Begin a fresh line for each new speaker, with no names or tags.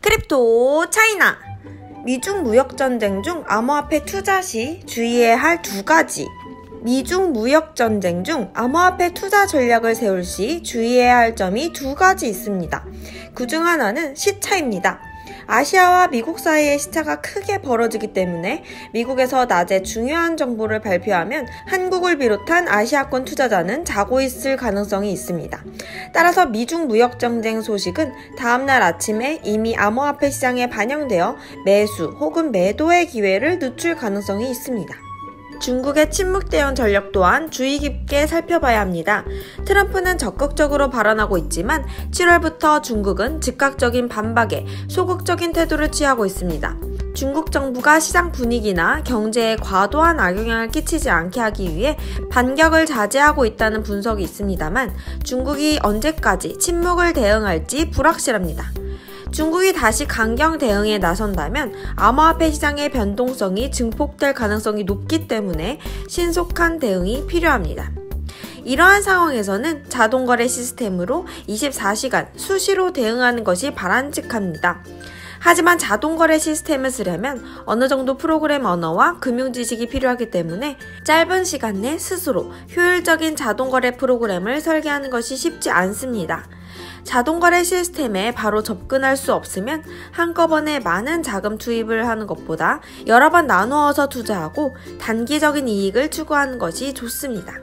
크립토 차이나 미중 무역 전쟁 중 암호화폐 투자 시 주의해야 할 두 가지 미중 무역 전쟁 중 암호화폐 투자 전략을 세울 시 주의해야 할 점이 두 가지 있습니다. 그 중 하나는 시차입니다. 아시아와 미국 사이의 시차가 크게 벌어지기 때문에 미국에서 낮에 중요한 정보를 발표하면 한국을 비롯한 아시아권 투자자는 자고 있을 가능성이 있습니다. 따라서 미중 무역 전쟁 소식은 다음날 아침에 이미 암호화폐 시장에 반영되어 매수 혹은 매도의 기회를 늦출 가능성이 있습니다. 중국의 침묵 대응 전력 또한 주의 깊게 살펴봐야 합니다. 트럼프는 적극적으로 발언하고 있지만 7월부터 중국은 즉각적인 반박에 소극적인 태도를 취하고 있습니다. 중국 정부가 시장 분위기나 경제에 과도한 악영향을 끼치지 않게 하기 위해 반격을 자제하고 있다는 분석이 있습니다만 중국이 언제까지 침묵을 대응할지 불확실합니다. 중국이 다시 강경 대응에 나선다면 암호화폐 시장의 변동성이 증폭될 가능성이 높기 때문에 신속한 대응이 필요합니다. 이러한 상황에서는 자동거래 시스템으로 24시간 수시로 대응하는 것이 바람직합니다. 하지만 자동거래 시스템을 쓰려면 어느 정도 프로그램 언어와 금융 지식이 필요하기 때문에 짧은 시간 내 스스로 효율적인 자동거래 프로그램을 설계하는 것이 쉽지 않습니다. 자동거래 시스템에 바로 접근할 수 없으면 한꺼번에 많은 자금 투입을 하는 것보다 여러 번 나누어서 투자하고 단기적인 이익을 추구하는 것이 좋습니다.